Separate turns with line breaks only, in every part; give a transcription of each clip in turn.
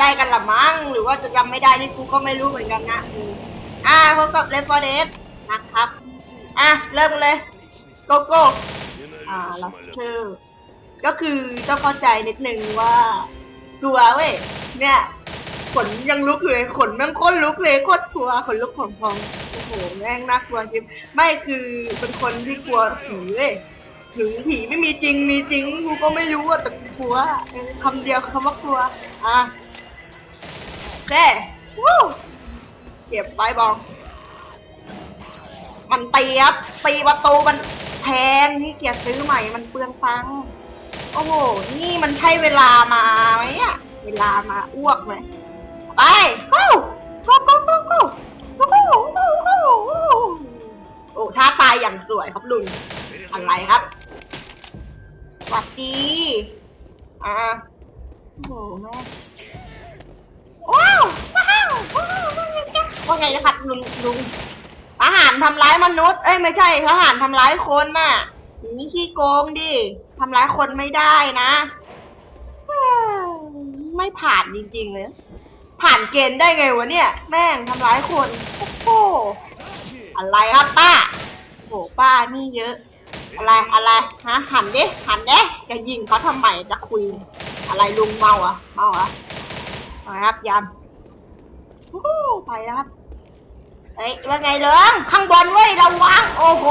ได้กันละมั้งหรือว่าจะจำไม่ได้นี่กูก็ไม่รู้เหมือนกันนะอ่าพบกับเลฟอร์เดสนะครับ อะ เริ่มเลยโกโก้อ่าลักเชอร์ก็คือต้องเข้าใจนิดนึงว่ากลัวเว้ยเนี่ยขนยังลุกเลยขนแม่งโคตรลุกเลยโคตรกลัวขนลุกของพองโอ้โหแม่งน่ากลัวจริงไม่คือเป็นคนที่กลัวผีเว้ยถึงผีไม่มีจริงมีจริงกูก็ไม่รู้อะแต่กลัวคำเดียวคำว่ากลัวอะ โอเควู้เก็บไว้บอง มันตีครับตีประตูมันแพงที่เกียจซื้อใหม่มันเปลืองตังค์โอ้โห นี่มันใช่เวลามาไหมอะเวลามาอ้วกไหมไปกูกูกูกูกูกูกูกูกูโอ้ท่าตายอย่างสวยครับลุงอะไรครับสวัสดีอ่าโอ้โหแม่ ว้าวว้าวว้าวว่าไงนะครับลุงลุงทหารทำร้ายมนุษย์ เอ้ยไม่ใช่ทหารทำร้ายคนน่ะอย่างนี่ขี้โกงดิทำร้ายคนไม่ได้นะเอ้ยไม่ผ่านจริงๆเลย ผ่านเกณฑ์ได้ไงวะเนี่ย แม่งทำร้ายคนโอ้โหอะไรครับป้าโอ้ป้านี่เยอะ อะไรอะไรฮะหันดิหันด้จะยิงเขาทำไมจะคุย อะไรลุงเมาอะเมาอะ มาครับยามวู้ฮู้ไปแล้วครับเอ้ยว่าไงเหลิงข้างบนเว้ยระวังโอ้โห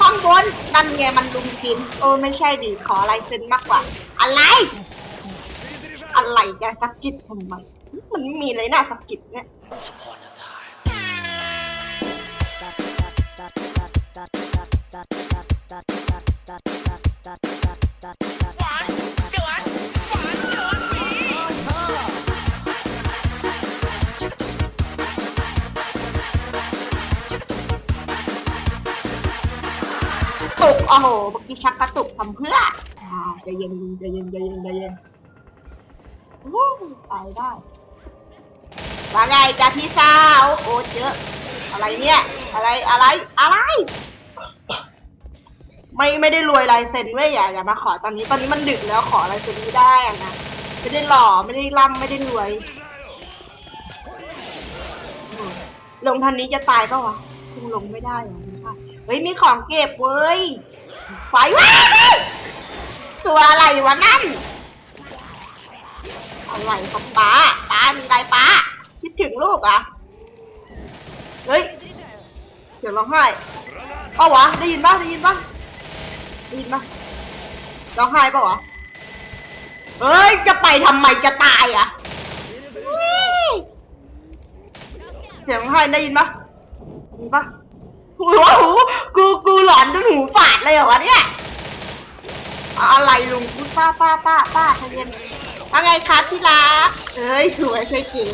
ข้างบนนั่นไงมันลุงกินเออไม่ใช่ดิขออะไรเซ็นมากกว่า อะไร อะไรแกสะกิดทำไมมันไม่มีเลยนะสะกิดเนี่ย ตุกโอ้โหเมื่อกี้ชักกระตุกทำเพื่ออ่าใจเย็นใจเย็นใจเย็นใจเย็นวู้ไปได้ว่าไงจ้าพี่สาวโอ้เจออะไรเนี่ย อะไรอะไรอะไร ไม่ไม่ได้รวยลายเซ็นเว้ยอย่าอย่ามาขอตอนนี้ตอนนี้มันดึกแล้วขอลายเซ็นไม่ได้นะไม่ได้หล่อไม่ได้ร่ำไม่ได้รวยลงทันนี้จะตายปะวะคงลงไม่ได้อไม่ได้ เฮ้ยมีของเก็บเว้ยไฟว้าตัวอะไรวะนั่นอะไรของป้าป้ามีอะไรป้าคิดถึงลูกอะเฮ้ยเดี๋ยวร้องไห้เปล่าวะได้ยินปะได้ยินปะได้ยินปะร้องไห้ป่ะวะเฮ้ยจะไปทำไมจะตายอะเสียงร้องไห้ได้ยินปะได้ยินปะโอ้โห กูกูหลอนจนหูฝาดเลยเหรอวะเนี่ยอะไรลุงพูป้าป้าป้าป้าใจเยนว่าไงครับที่รักเอ้ยสวยสวยเก๋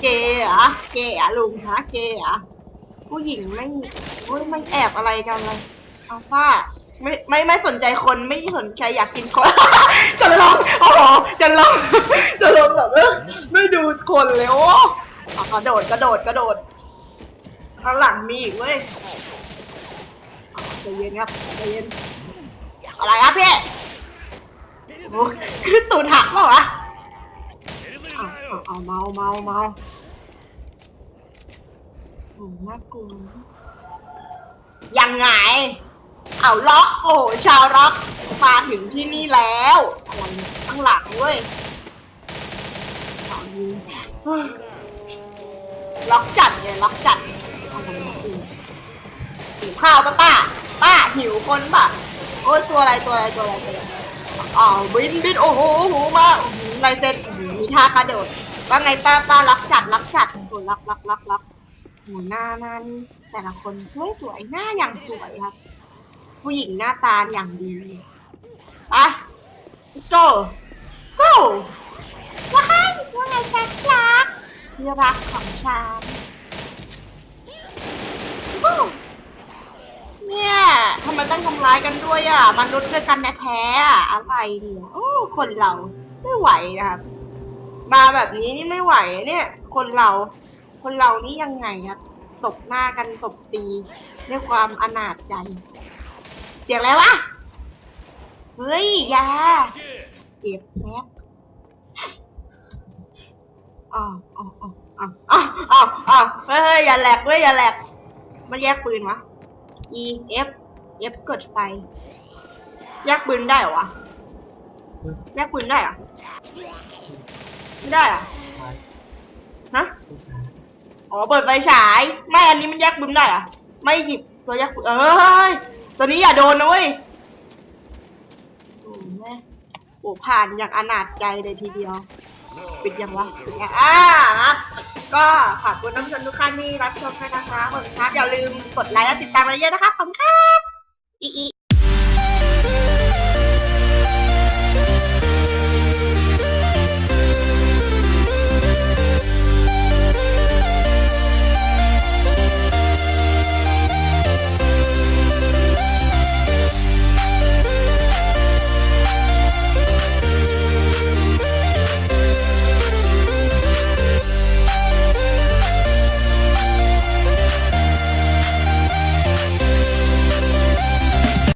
เก๋เหรอเก๋เหรอะลุงฮะเก๋เหรอผู้หญิงไม่โอ้ยมันแอบอะไรกันเลยเอาป้าไม่ไม่ไม่สนใจคนไม่สนใจอยากกินคนจะลองโอ้โหจะลองจะลองแบบไม่ดูคนเลยโอ้กระโดดกระโดดกระโดดข้างหลังมีอีกเว้ย เอาใจเย็นครับใจเย็นอะไรครับพี่โอ้คือตูดหักเปล่าวะเอาเอาเอาเมาเมาเมาโอ้น่ากลัวยังไง เอาล็อกโอ้ชาวล็อกมาถึงที่นี่แล้วอะไรข้างหลังเว้ยเอายิงล็อกจัดเลยล็อกจัดอะไรเนี่ยอืมหิวข้าวป้าป้า หิวคนปะโอ้ตัวอะไรตัวอะไรตัวอะไรตัวอะไรอ๋อบินบินโอ้โหโอ้โหมาโอ้โหลายเซ็นมีท่ากระโดดว่าไงป้าป้ารักจัดรักจัดโหรักรักรักรักโอ้โหหน้าหน้านี่แต่ละคนสวยสวยหน้าอย่างสวยครับ ผู้หญิงหน้าตาอย่างดีไปโจโก้ว่าไงว่าไงจักรักที่รักของฉันโอ้ เนี่ยทำไมต้องทำร้ายกันด้วยอะมนุษย์ด้วยกันแท้ๆอะอะไรเนี่ยโอ้คนเราไม่ไหวนะครับมาแบบนี้นี่ไม่ไหวเนี่ย คนเรา คนเรานี่ยังไงครับตบหน้ากันตบตีด้วยความอนาจใจเสียงอะไรวะเฮ้ยอยาเก็บแป๊บอ้าวอ้าวอ้าวอ้าวอ้าวอ้าวเฮ้ยอย่าแหลกเว้ยอย่าแหลกมันแยกปืนวะ E F F กดไฟแยกปืนได้เหรอวะแยกปืนได้เหรอไม่ได้เหรอฮะอ๋อเปิดไฟฉายไม่อันนี้มันแยกปืนได้เหรอไม่หยิบตัวแยกปืนเอ้ยตัวนี้อย่าโดนนะเว้ยโอ้แม่โอ้ผ่านอย่างอนาถใจเลยทีเดียว ปิดยังวะปิดยังอ่า ก็ขอบคุณท่านผู้ชมทุกท่านที่รับชมด้วยนะคะขอบคุณครับอย่าลืมกดไลค์และติดตามเราเยอะๆนะคะขอบคุณครับอีอี